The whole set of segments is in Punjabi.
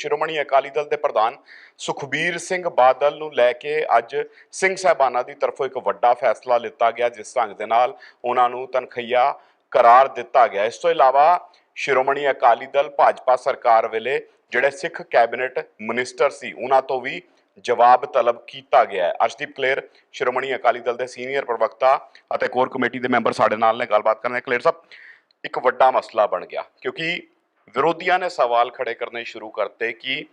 ਸ਼੍ਰੋਮਣੀ ਅਕਾਲੀ ਦਲ ਦੇ ਪ੍ਰਧਾਨ ਸੁਖਬੀਰ ਸਿੰਘ ਬਾਦਲ ਨੂੰ ਲੈ ਕੇ ਅੱਜ ਸਿੰਘ ਸਾਹਿਬਾਨਾਂ ਦੀ ਤਰਫੋਂ ਇੱਕ ਵੱਡਾ ਫੈਸਲਾ ਲਿੱਤਾ ਗਿਆ, ਜਿਸ ਢੰਗ ਦੇ ਨਾਲ ਉਹਨਾਂ ਨੂੰ ਤਨਖਈਆ ਕਰਾਰ ਦਿੱਤਾ ਗਿਆ। ਇਸ ਤੋਂ ਇਲਾਵਾ ਸ਼੍ਰੋਮਣੀ ਅਕਾਲੀ ਦਲ ਭਾਜਪਾ ਸਰਕਾਰ ਵੇਲੇ ਜਿਹੜੇ ਸਿੱਖ ਕੈਬਨਿਟ ਮਿਨਿਸਟਰ ਸੀ, ਉਹਨਾਂ ਤੋਂ ਵੀ ਜਵਾਬ ਤਲਬ ਕੀਤਾ ਗਿਆ ਹੈ। ਅਰਸ਼ਦੀਪ ਕਲੇਰ, ਸ਼੍ਰੋਮਣੀ ਅਕਾਲੀ ਦਲ ਦੇ ਸੀਨੀਅਰ ਪ੍ਰਵਕਤਾ ਅਤੇ ਕੋਰ ਕਮੇਟੀ ਦੇ ਮੈਂਬਰ ਸਾਡੇ ਨਾਲ ਨੇ। ਗੱਲਬਾਤ ਕਰਨੇ ਕਲੇਰ ਸਾਹਿਬ, ਇੱਕ ਵੱਡਾ ਮਸਲਾ ਬਣ ਗਿਆ, ਕਿਉਂਕਿ ਵਿਰੋਧੀਆਂ ਨੇ ਸਵਾਲ ਖੜੇ ਕਰਨੇ ਸ਼ੁਰੂ ਕਰਤੇ ਕਿ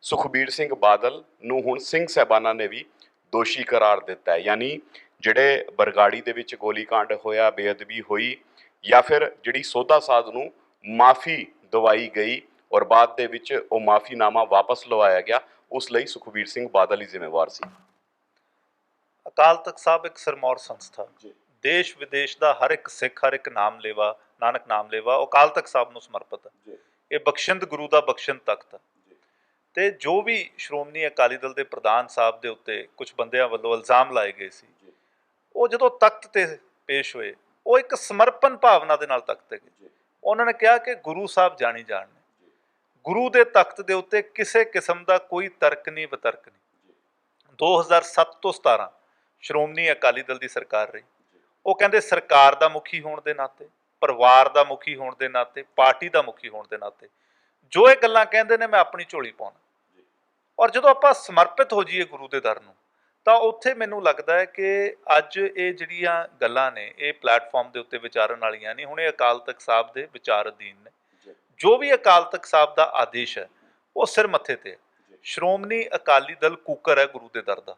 ਸੁਖਬੀਰ ਸਿੰਘ ਬਾਦਲ ਨੂੰ ਹੁਣ ਸਿੰਘ ਸਾਹਿਬਾਨਾਂ ਨੇ ਵੀ ਦੋਸ਼ੀ ਕਰਾਰ ਦਿੱਤਾ ਹੈ। ਯਾਨੀ ਜਿਹੜੇ ਬਰਗਾੜੀ ਦੇ ਵਿੱਚ ਗੋਲੀकांड ਹੋਇਆ ਬੇਅਦਬੀ ਹੋਈ ਜਾਂ ਫਿਰ ਜਿਹੜੀ ਸੋਧਾ ਸਾਧ ਨੂੰ ਮਾਫੀ ਦਵਾਈ ਗਈ ਔਰ ਬਾਅਦ ਦੇ ਵਿੱਚ ਉਹ ਮਾਫੀਨਾਮਾ ਵਾਪਸ ਲਵਾਇਆ ਗਿਆ ਉਸ ਲਈ ਸੁਖਬੀਰ ਸਿੰਘ ਬਾਦਲ ਹੀ ਜ਼ਿੰਮੇਵਾਰ ਸੀ। ਅਕਾਲ ਤਖਤ ਸਾਹਿਬ ਇੱਕ ਸਰਮੌਰ ਸੰਸਥਾ। ਜੀ। ਦੇਸ਼ ਵਿਦੇਸ਼ ਦਾ ਹਰ ਇੱਕ ਸਿੱਖ ਹਰ ਇੱਕ ਨਾਮ ਲੈਵਾ ਨਾਨਕ ਨਾਮ ਲੈਵਾ ਉਹ ਅਕਾਲ ਤਖਤ ਸਾਹਿਬ ਨੂੰ ਸਮਰਪਿਤ। ਹੈ। ਇਹ ਬਖਸ਼ਿੰਦ ਗੁਰੂ ਦਾ ਬਖਸ਼ਿੰਦ ਤਖਤ। ਹੈ ਤੇ ਜੋ ਵੀ ਸ਼੍ਰੋਮਣੀ ਅਕਾਲੀ ਦਲ ਦੇ ਪ੍ਰਧਾਨ ਸਾਹਿਬ ਦੇ ਉੱਤੇ ਕੁਝ ਬੰਦਿਆਂ ਵੱਲੋਂ ਇਲਜ਼ਾਮ ਲਾਏ ਗਏ ਸੀ। ਉਹ ਜਦੋਂ ਤਖਤ ਤੇ ਪੇਸ਼ ਹੋਏ ਉਹ ਇੱਕ ਸਮਰਪਣ ਭਾਵਨਾ ਦੇ ਨਾਲ ਤਖਤ ਤੇ ਗਏ ਉਹਨਾਂ ਨੇ ਕਿਹਾ ਕਿ ਗੁਰੂ ਸਾਹਿਬ ਜਾਣੀ ਜਾਣ। ਨੇ ਗੁਰੂ ਦੇ ਤਖਤ ਦੇ ਉੱਤੇ ਕਿਸੇ ਕਿਸਮ ਦਾ ਕੋਈ ਤਰਕ ਨਹੀਂ ਵਿਤਰਕ ਨਹੀਂ। 2007 ਤੋਂ 17 ਸ਼੍ਰੋਮਣੀ ਅਕਾਲੀ ਦਲ ਦੀ ਸਰਕਾਰ ਰਹੀ। ਉਹ ਕਹਿੰਦੇ ਸਰਕਾਰ ਦਾ ਮੁਖੀ ਹੋਣ ਦੇ ਨਾਤੇ। ਪਰਿਵਾਰ ਦਾ ਮੁਖੀ ਹੋਣ ਦੇ ਨਾਤੇ, ਪਾਰਟੀ ਦਾ ਮੁਖੀ ਹੋਣ ਦੇ ਨਾਤੇ, ਜੋ ਇਹ ਗੱਲਾਂ ਕਹਿੰਦੇ ਨੇ, ਮੈਂ ਆਪਣੀ ਝੋਲੀ ਪਾਉਣਾ। ਔਰ ਜਦੋਂ ਆਪਾਂ ਸਮਰਪਿਤ ਹੋ ਜਾਈਏ ਗੁਰੂ ਦੇ ਦਰ ਨੂੰ, ਤਾਂ ਉੱਥੇ ਮੈਨੂੰ ਲੱਗਦਾ ਹੈ ਕਿ ਅੱਜ ਇਹ ਜਿਹੜੀਆਂ ਗੱਲਾਂ ਨੇ, ਇਹ ਪਲੇਟਫਾਰਮ ਦੇ ਉੱਤੇ ਵਿਚਾਰਨ ਵਾਲੀਆਂ ਨਹੀਂ ਹੁਣ ਇਹ ਅਕਾਲ ਤਖਤ ਸਾਹਿਬ ਦੇ ਵਿਚਾਰ ਅਧੀਨ ਨੇ। ਜੋ ਵੀ ਅਕਾਲ ਤਖਤ ਸਾਹਿਬ ਦਾ ਆਦੇਸ਼ ਹੈ, ਉਹ ਸਿਰ ਮੱਥੇ ਤੇ ਹੈ। ਸ਼੍ਰੋਮਣੀ ਅਕਾਲੀ ਦਲ ਕੂਕਰ ਹੈ ਗੁਰੂ ਦੇ ਦਰ ਦਾ।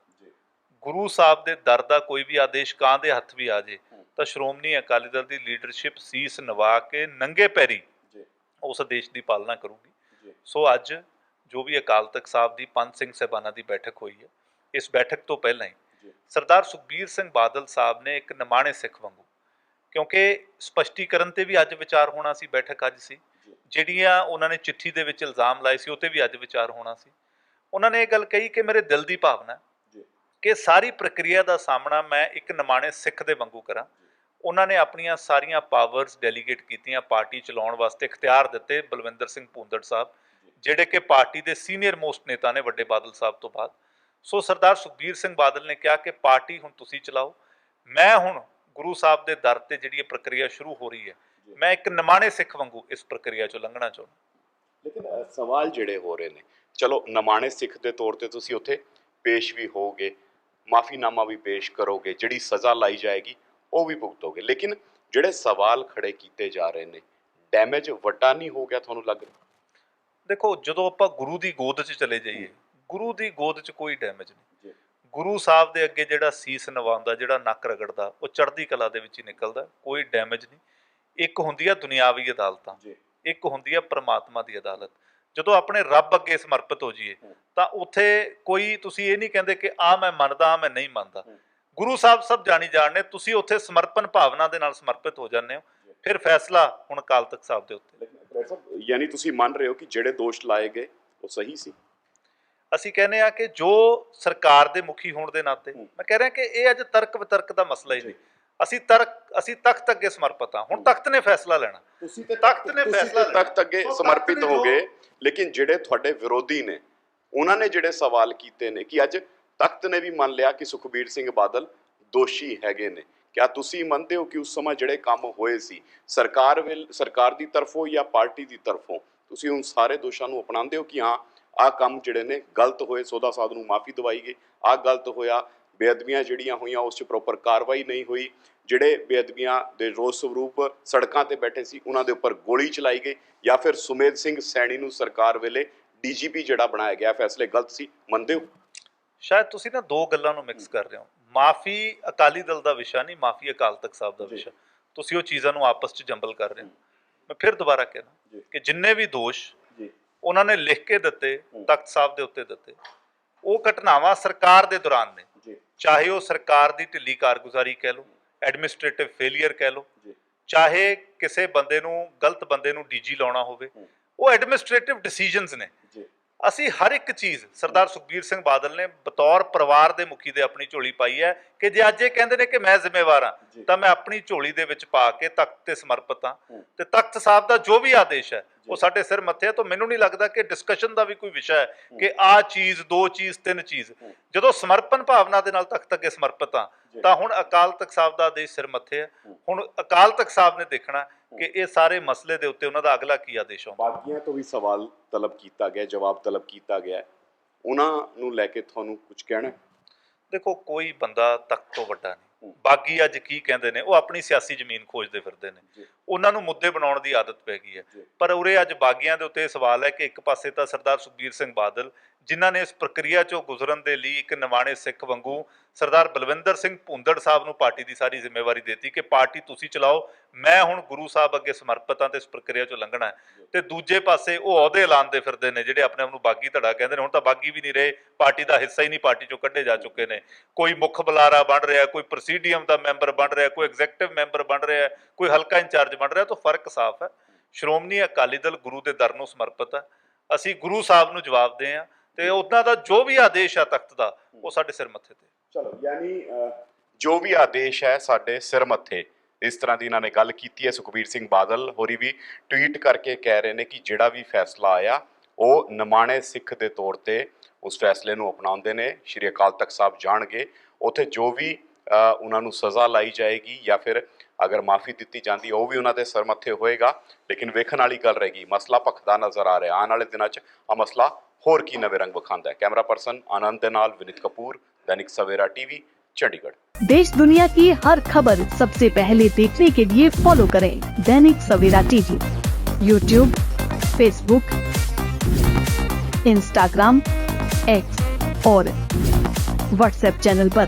ਗੁਰੂ ਸਾਹਿਬ ਦੇ ਦਰ ਦਾ ਕੋਈ ਵੀ ਆਦੇਸ਼, ਕਾਂ ਦੇ ਹੱਥ ਵੀ ਆ ਜੇ ਤਾਂ ਸ਼੍ਰੋਮਣੀ ਅਕਾਲੀ ਦਲ ਦੀ ਲੀਡਰਸ਼ਿਪ ਸੀਸ ਨਵਾ ਕੇ ਨੰਗੇ ਪੈਰੀ ਉਸ ਆਦੇਸ਼ ਦੀ ਪਾਲਣਾ ਕਰੂਗੀ। ਸੋ ਅੱਜ ਜੋ ਵੀ ਅਕਾਲ ਤਖਤ ਸਾਹਿਬ ਦੀ ਪੰਜ ਸਿੰਘ ਸਹਿਬਾਨਾਂ ਦੀ ਬੈਠਕ ਹੋਈ ਹੈ ਇਸ ਬੈਠਕ ਤੋਂ ਪਹਿਲਾਂ ਹੀ ਸਰਦਾਰ ਸੁਖਬੀਰ ਸਿੰਘ ਬਾਦਲ ਸਾਹਿਬ ਨੇ ਇੱਕ ਨਿਮਾਣੇ ਸਿੱਖ ਵਾਂਗੂ ਕਿਉਂਕਿ ਸਪਸ਼ਟੀਕਰਨ ਤੇ ਵੀ ਅੱਜ ਵਿਚਾਰ ਹੋਣਾ ਸੀ ਬੈਠਕ ਅੱਜ ਸੀ। ਜਿਹੜੀਆਂ ਉਹਨਾਂ ਨੇ ਚਿੱਠੀ ਦੇ ਵਿੱਚ ਇਲਜ਼ਾਮ ਲਾਏ ਸੀ ਉਹ ਤੇ ਵੀ ਅੱਜ ਵਿਚਾਰ ਹੋਣਾ ਸੀ। ਉਹਨਾਂ ਨੇ ਇਹ ਗੱਲ ਕਹੀ ਕਿ ਮੇਰੇ ਦਿਲ ਦੀ ਭਾਵਨਾ ਕਿ ਸਾਰੀ ਪ੍ਰਕਿਰਿਆ ਦਾ ਸਾਹਮਣਾ ਮੈਂ ਇੱਕ ਨਿਮਾਣੇ ਸਿੱਖ ਦੇ ਵਾਂਗੂ ਕਰਾਂ। ਉਹਨਾਂ ਨੇ ਆਪਣੀਆਂ ਸਾਰੀਆਂ ਪਾਵਰਸ ਡੈਲੀਗੇਟ ਕੀਤੀਆਂ ਪਾਰਟੀ ਚਲਾਉਣ ਵਾਸਤੇ ਇਖਤਿਆਰ ਦਿੱਤੇ ਬਲਵਿੰਦਰ ਸਿੰਘ ਭੂੰਦੜ ਸਾਹਿਬ ਜਿਹੜੇ ਕਿ ਪਾਰਟੀ ਦੇ ਸੀਨੀਅਰ ਮੋਸਟ ਨੇਤਾ ਨੇ ਵੱਡੇ ਬਾਦਲ ਸਾਹਿਬ ਤੋਂ ਬਾਅਦ। ਸੋ ਸਰਦਾਰ ਸੁਖਬੀਰ ਸਿੰਘ ਬਾਦਲ ਨੇ ਕਿਹਾ ਕਿ ਪਾਰਟੀ ਹੁਣ ਤੁਸੀਂ ਚਲਾਓ। ਮੈਂ ਹੁਣ ਗੁਰੂ ਸਾਹਿਬ ਦੇ ਦਰ ਤੇ ਜਿਹੜੀ ਇਹ ਪ੍ਰਕਿਰਿਆ ਸ਼ੁਰੂ ਹੋ ਰਹੀ ਹੈ ਮੈਂ ਇੱਕ ਨਿਮਾਣੇ ਸਿੱਖ ਵਾਂਗੂ ਇਸ ਪ੍ਰਕਿਰਿਆ ਚੋਂ ਲੰਘਣਾ ਚਾਹੁੰਦਾ। ਲੇਕਿਨ ਸਵਾਲ ਜਿਹੜੇ ਹੋ ਰਹੇ ਨੇ ਚਲੋ ਨਮਾਣੇ ਸਿੱਖ ਦੇ ਤੌਰ ਤੇ ਤੁਸੀਂ ਉੱਥੇ ਪੇਸ਼ ਵੀ ਹੋਗੇ ਮਾਫੀਨਾਮਾ ਵੀ ਪੇਸ਼ ਕਰੋਗੇ ਜਿਹੜੀ ਸਜ਼ਾ ਲਾਈ ਜਾਏਗੀ ਉਹ ਵੀ ਭੁਗਤੋਗੇ ਲੇਕਿਨ ਜਿਹੜੇ ਸਵਾਲ ਖੜੇ ਕੀਤੇ ਜਾ ਰਹੇ ਨੇ ਡੈਮੇਜ ਵੱਡਾ ਨਹੀਂ ਹੋ ਗਿਆ ਤੁਹਾਨੂੰ ਲੱਗ ਰਿਹਾ? ਦੇਖੋ ਜਦੋਂ ਆਪਾਂ ਗੁਰੂ ਦੀ ਗੋਦ 'ਚ ਚਲੇ ਜਾਈਏ ਗੁਰੂ ਦੀ ਗੋਦ 'ਚ ਕੋਈ ਡੈਮੇਜ ਨਹੀਂ। ਗੁਰੂ ਸਾਹਿਬ ਦੇ ਅੱਗੇ ਜਿਹੜਾ ਸੀਸ ਨਵਾਉਂਦਾ ਜਿਹੜਾ ਨੱਕ ਰਗੜਦਾ ਉਹ ਚੜ੍ਹਦੀ ਕਲਾ ਦੇ ਵਿੱਚ ਹੀ ਨਿਕਲਦਾ ਕੋਈ ਡੈਮੇਜ ਨਹੀਂ। ਇੱਕ ਹੁੰਦੀ ਆ ਦੁਨਿਆਵੀ ਅਦਾਲਤਾਂ ਜੀ। ਇੱਕ ਹੁੰਦੀ ਆ ਪ੍ਰਮਾਤਮਾ ਦੀ ਅਦਾਲਤ। ਜਦੋਂ ਆਪਣੇ ਰੱਬ ਅੱਗੇ ਸਮਰਪਿਤ ਹੋ ਜਾਈਏ ਤਾਂ ਉੱਥੇ ਕੋਈ ਤੁਸੀਂ ਇਹ ਨਹੀਂ ਕਹਿੰਦੇ ਕਿ ਆ ਮੈਂ ਮੰਨਦਾ ਆ ਮੈਂ ਨਹੀਂ ਮੰਨਦਾ। ਗੁਰੂ ਸਾਹਿਬ ਸਭ ਜਾਣੀ ਜਾਣਨੇ ਤੁਸੀਂ ਉੱਥੇ ਸਮਰਪਣ ਭਾਵਨਾ ਦੇ ਨਾਲ ਸਮਰਪਿਤ ਹੋ ਜਾਂਦੇ ਹੋ। ਫਿਰ ਫੈਸਲਾ ਹੁਣ ਅਕਾਲ ਤਖਤ ਸਾਹਿਬ ਦੇ ਉੱਤੇ। ਯਾਨੀ ਤੁਸੀਂ ਮੰਨ ਰਹੇ ਹੋ ਕਿ ਜਿਹੜੇ ਦੋਸ਼ ਲਾਏ ਗਏ ਉਹ ਸਹੀ ਸੀ? ਅਸੀਂ ਕਹਿੰਦੇ ਆ ਕਿ ਜੋ ਸਰਕਾਰ ਦੇ ਮੁਖੀ ਹੋਣ ਦੇ ਨਾਤੇ। ਮੈਂ ਕਹਿ ਰਿਹਾ ਕਿ ਇਹ ਅੱਜ ਤਰਕ ਵਿਤਰਕ ਦਾ ਮਸਲਾ ਹੀ। ਨਹੀਂ। ਅਸੀਂ ਤਰਕ ਅਸੀਂ ਤਖਤ ਅੱਗੇ ਸਮਰਪਿਤ ਹਾਂ। ਹੁਣ ਤਖਤ ਨੇ ਫੈਸਲਾ ਲੈਣਾ। ਤੁਸੀਂ ਤੇ ਤਖ਼ਤ ਨੇ ਫੈਸਲਾ ਤਖਤ ਅੱਗੇ ਸਮਰਪਿਤ ਹੋ ਗਏ ਲੇਕਿਨ ਜਿਹੜੇ ਤੁਹਾਡੇ ਵਿਰੋਧੀ ਨੇ ਉਹਨਾਂ ਨੇ ਜਿਹੜੇ ਸਵਾਲ ਕੀਤੇ ਨੇ ਕਿ ਅੱਜ ਤਖਤ ਨੇ ਵੀ ਮੰਨ ਲਿਆ ਕਿ ਸੁਖਬੀਰ ਸਿੰਘ ਬਾਦਲ ਦੋਸ਼ੀ ਹੈਗੇ ਨੇ। ਕਿਆ ਤੁਸੀਂ ਮੰਨਦੇ ਹੋ ਕਿ ਉਸ ਸਮਾਂ ਜਿਹੜੇ ਕੰਮ ਹੋਏ ਸੀ, ਸਰਕਾਰ ਵੱਲ, ਸਰਕਾਰ ਦੀ ਤਰਫੋਂ ਜਾਂ ਪਾਰਟੀ ਦੀ ਤਰਫੋਂ, ਤੁਸੀਂ ਉਨ ਸਾਰੇ ਦੋਸ਼ਾਂ ਨੂੰ ਅਪਣਾਉਂਦੇ ਹੋ ਕਿ ਹਾਂ, ਆਹ ਕੰਮ ਜਿਹੜੇ ਨੇ ਗਲਤ ਹੋਏ ਸੋਦਾ ਸਾਧ ਨੂੰ ਮਾਫੀ ਦਵਾਈ ਗਈ, ਆਹ ਗਲਤ ਹੋਇਆ, ਬੇਅਦਬੀਆਂ ਜਿਹੜੀਆਂ ਹੋਈਆਂ ਉਸ 'ਚ ਪ੍ਰੋਪਰ ਕਾਰਵਾਈ ਨਹੀਂ ਹੋਈ, ਜਿਹੜੇ ਬੇਅਦਬੀਆਂ ਦੇ ਰੋਸ ਸਰੂਪ ਸੜਕਾਂ ਤੇ ਬੈਠੇ ਸੀ, ਉਹਨਾਂ ਦੇ ਉੱਪਰ ਗੋਲੀ ਚਲਾਈ ਗਈ ਜਾਂ ਫਿਰ ਸੁਮੇਧ ਸਿੰਘ ਸੈਣੀ ਨੂੰ ਸਰਕਾਰ ਵੇਲੇ ਡੀਜੀਪੀ ਜਿਹੜਾ ਬਣਾਇਆ ਗਿਆ, ਫੈਸਲੇ ਗਲਤ ਸੀ, ਮੰਨਦੇ ਹੋ? ਸ਼ਾਇਦ ਤੁਸੀਂ ਨਾ ਦੋ ਗੱਲਾਂ ਨੂੰ ਮਿਕਸ ਕਰ ਰਹੇ ਹੋ। ਮਾਫੀ ਅਕਾਲੀ ਦਲ ਦਾ ਵਿਸ਼ਾ ਨਹੀਂ ਮਾਫੀ ਅਕਾਲ ਤਖਤ ਸਾਹਿਬ ਦਾ। ਵਿਸ਼ਾ। ਤੁਸੀਂ ਉਹ ਚੀਜ਼ਾਂ ਨੂੰ ਆਪਸ 'ਚ ਜੰਬਲ ਕਰ ਰਹੇ ਹੋ। ਮੈਂ ਫਿਰ ਦੁਬਾਰਾ ਕਹਿਣਾ। ਕਿ ਜਿੰਨੇ ਵੀ ਦੋਸ਼ ਜੀ। ਉਹਨਾਂ ਨੇ ਲਿਖ ਕੇ ਦਿੱਤੇ। ਤਖਤ ਸਾਹਿਬ ਦੇ ਉੱਤੇ ਦਿੱਤੇ। ਉਹ ਘਟਨਾਵਾਂ ਸਰਕਾਰ ਦੇ ਦੌਰਾਨ ਨੇ। ਜੀ। ਚਾਹੇ ਉਹ ਸਰਕਾਰ ਦੀ ਢਿੱਲੀ ਕਾਰਗੁਜ਼ਾਰੀ ਕਹਿ ਲਓ ਐਡਮਿਨਿਸਟ੍ਰੇਟਿਵ ਫੇਲਿਅਰ ਕਹਿ ਲਓ ਜੀ। ਚਾਹੇ ਕਿਸੇ ਬੰਦੇ ਨੂੰ ਗਲਤ ਬੰਦੇ ਨੂੰ ਡੀਜੀ ਲਾਉਣਾ ਹੋਵੇ। ਉਹ ਐਡਮਿਨਿਸਟ੍ਰੇਟਿਵ ਡਿਸੀਜਨਸ ਨੇ। ਅਸੀਂ ਹਰ ਇੱਕ ਚੀਜ਼ ਸਰਦਾਰ ਸੁਖਬੀਰ ਸਿੰਘ ਬਾਦਲ ਨੇ ਬਤੌਰ ਪਰਿਵਾਰ ਦੇ ਮੁਖੀ ਦੇ ਆਪਣੀ ਝੋਲੀ ਪਾਈ ਹੈ ਕਿ ਜੇ ਅੱਜ ਇਹ ਕਹਿੰਦੇ ਨੇ ਕਿ ਮੈਂ ਜ਼ਿੰਮੇਵਾਰ। ਹਾਂ ਤਾਂ ਮੈਂ ਆਪਣੀ ਝੋਲੀ ਦੇ ਵਿੱਚ ਪਾ ਕੇ ਤਖਤ ਤੇ ਸਮਰਪਿਤ ਹਾਂ। ਹੂੰ। ਤੇ ਤਖਤ ਸਾਹਿਬ ਦਾ ਜੋ ਵੀ ਆਦੇਸ਼ ਹੈ ਉਹ ਸਾਡੇ ਸਿਰ ਮੱਥੇ ਆ ਤਾਂ ਮੈਨੂੰ ਨਹੀਂ ਲੱਗਦਾ ਕਿ ਡਿਸਕਸ਼ਨ ਦਾ ਵੀ ਕੋਈ ਵਿਸ਼ਾ ਹੈ ਕਿ ਆ ਚੀਜ਼ ਦੋ ਚੀਜ਼ ਤਿੰਨ ਚੀਜ਼। ਜਦੋਂ ਸਮਰਪਣ ਭਾਵਨਾ ਦੇ ਨਾਲ ਤਖਤ ਅੱਗੇ ਸਮਰਪਿਤ ਆ ਤਾਂ ਹੁਣ ਅਕਾਲ ਤਖਤ ਸਾਹਿਬ ਦਾ ਆਦੇਸ਼ ਸਿਰ ਮੱਥੇ ਆ ਹੁਣ ਅਕਾਲ ਤਖਤ ਸਾਹਿਬ ਨੇ ਦੇਖਣਾ ਕਿ ਇਹ ਸਾਰੇ ਮਸਲੇ ਦੇ ਉੱਤੇ ਉਹਨਾਂ ਦਾ ਅਗਲਾ ਕੀ ਆਦੇਸ਼ ਆਉਂਦਾ ਬਾਗੀਆਂ ਤੋਂ ਵੀ ਸਵਾਲ ਤਲਬ ਕੀਤਾ ਗਿਆ ਜਵਾਬ ਤਲਬ ਕੀਤਾ ਗਿਆ। ਉਹਨਾਂ ਨੂੰ ਲੈ ਕੇ ਤੁਹਾਨੂੰ ਕੁਝ ਕਹਿਣਾ? ਦੇਖੋ ਕੋਈ ਬੰਦਾ ਤਖਤ ਤੋਂ ਵੱਡਾ ਨਹੀਂ ਬਾਗੀ ਅੱਜ ਕੀ ਕਹਿੰਦੇ ਨੇ ਉਹ ਆਪਣੀ ਸਿਆਸੀ ਜ਼ਮੀਨ ਖੋਜਦੇ ਫਿਰਦੇ ਨੇ। ਉਹਨਾਂ ਨੂੰ ਮੁੱਦੇ ਬਣਾਉਣ ਦੀ ਆਦਤ ਪੈ ਗਈ ਹੈ। ਪਰ ਉਰੇ ਅੱਜ ਬਾਗੀਆਂ ਦੇ ਉੱਤੇ ਸਵਾਲ ਹੈ ਕਿ ਇੱਕ ਪਾਸੇ ਤਾਂ ਸਰਦਾਰ ਸੁਖਬੀਰ ਸਿੰਘ ਬਾਦਲ ਜਿਨ੍ਹਾਂ ਨੇ ਇਸ ਪ੍ਰਕਿਰਿਆ ਚੋਂ ਗੁਜ਼ਰਨ ਦੇ ਲਈ ਇੱਕ ਨਿਵਾਣੇ ਸਿੱਖ ਵਾਂਗੂ ਸਰਦਾਰ ਬਲਵਿੰਦਰ ਸਿੰਘ ਭੁੰਦੜ ਸਾਹਿਬ ਨੂੰ ਪਾਰਟੀ ਦੀ ਸਾਰੀ ਜ਼ਿੰਮੇਵਾਰੀ ਦਿੱਤੀ ਕਿ ਪਾਰਟੀ ਤੁਸੀਂ ਚਲਾਓ, ਮੈਂ ਹੁਣ ਗੁਰੂ ਸਾਹਿਬ ਅੱਗੇ ਸਮਰਪਿਤ ਹਾਂ ਤੇ ਇਸ ਪ੍ਰਕਿਰਿਆ ਚੋਂ ਲੰਘਣਾ ਹੈ। ਤੇ ਦੂਜੇ ਪਾਸੇ ਉਹ ਅਹੁਦੇ ਐਲਾਨਦੇ ਫਿਰਦੇ ਨੇ ਜਿਹੜੇ ਆਪਣੇ ਆਪ ਨੂੰ ਬਾਗੀ ਧੜਾ ਕਹਿੰਦੇ ਨੇ। ਹੁਣ ਤਾਂ ਬਾਗੀ ਵੀ ਨਹੀਂ ਰਹੇ, ਪਾਰਟੀ ਦਾ ਹਿੱਸਾ ਹੀ ਨਹੀਂ ਪਾਰਟੀ ਚੋਂ ਕੱਢੇ ਜਾ ਚੁੱਕੇ ਨੇ। ਕੋਈ ਮੁੱਖ ਬੁਲਾਰਾ ਬਣ ਰਿਹਾ ਕੋਈ ਪ੍ਰੈਸੀਡੀਅਮ ਦਾ ਮੈਂਬਰ ਬਣ ਰਿਹਾ ਕੋਈ ਐਗਜ਼ੈਕਟਿਵ ਮੈਂਬਰ ਬਣ ਰਿਹਾ ਕੋਈ ਹਲਕਾ ਇੰਚਾਰਜ ਬਣ ਰਿਹਾ, ਤਾਂ ਫ਼ਰਕ ਸਾਫ਼ ਹੈ। ਸ਼੍ਰੋਮਣੀ ਅਕਾਲੀ ਦਲ ਗੁਰੂ ਦੇ ਦਰ ਨੂੰ ਸਮਰਪਿਤ ਹੈ। ਅਸੀਂ ਗੁਰੂ ਸਾਹਿਬ ਨੂੰ ਜਵਾਬ ਦੇ ਆ ਤੇ ਉਹਨਾਂ ਦਾ ਜੋ ਵੀ ਆਦੇਸ਼ ਆ ਤਖਤ ਦਾ, ਉਹ ਸਾਡੇ ਸਿਰ ਮੱਥੇ ਤੇ। ਚਲੋ, ਯਾਨੀ ਜੋ ਵੀ ਆਦੇਸ਼ ਹੈ ਸਾਡੇ ਸਿਰ ਮੱਥੇ, ਇਸ ਤਰ੍ਹਾਂ ਦੀ ਇਹਨਾਂ ਨੇ ਗੱਲ ਕੀਤੀ ਹੈ। ਸੁਖਬੀਰ ਸਿੰਘ ਬਾਦਲ ਹੋਰੀ ਵੀ ਟਵੀਟ ਕਰਕੇ ਕਹਿ ਰਹੇ ਨੇ ਕਿ ਜਿਹੜਾ ਵੀ ਫੈਸਲਾ ਆਇਆ, ਉਹ ਨਿਮਾਣੇ ਸਿੱਖ ਦੇ ਤੌਰ ਤੇ ਉਸ ਫੈਸਲੇ ਨੂੰ ਅਪਣਾਉਂਦੇ ਨੇ। ਸ਼੍ਰੀ ਅਕਾਲ ਤਖਤ ਸਾਹਿਬ ਜਾਣਗੇ। ਉਥੇ ਜੋ ਵੀ ਉਹਨਾਂ ਨੂੰ ਸਜ਼ਾ ਲਾਈ ਜਾਏਗੀ ਜਾਂ ਫਿਰ ਅਗਰ ਮਾਫੀ ਦਿੱਤੀ ਜਾਂਦੀ, ਉਹ ਵੀ ਉਹਨਾਂ ਦੇ ਸਿਰ ਮੱਥੇ ਹੋਏਗਾ। ਲੇਕਿਨ ਵੇਖਣ ਵਾਲੀ ਗੱਲ ਰਹੇਗੀ ਮਸਲਾ ਭਖਦਾ ਨਜ਼ਰ ਆ ਰਿਹਾ। ਆਉਣ ਵਾਲੇ ਦਿਨਾਂ 'ਚ ਆ ਮਸਲਾ ਹੋਰ ਕੀ ਨਵੇਂ ਰੰਗ ਵਿਖਾਉਂਦਾ ਹੈ ਕੈਮਰਾ ਪਰਸਨ ਆਨੰਦ ਦੇ ਨਾਲ ਵਿਨੀਤ ਕਪੂਰ दैनिक सवेरा टीवी चंडीगढ़ देश दुनिया की हर खबर सबसे पहले देखने के लिए फॉलो करें Dainik Savera TV YouTube Facebook Instagram X और व्हाट्सएप चैनल पर।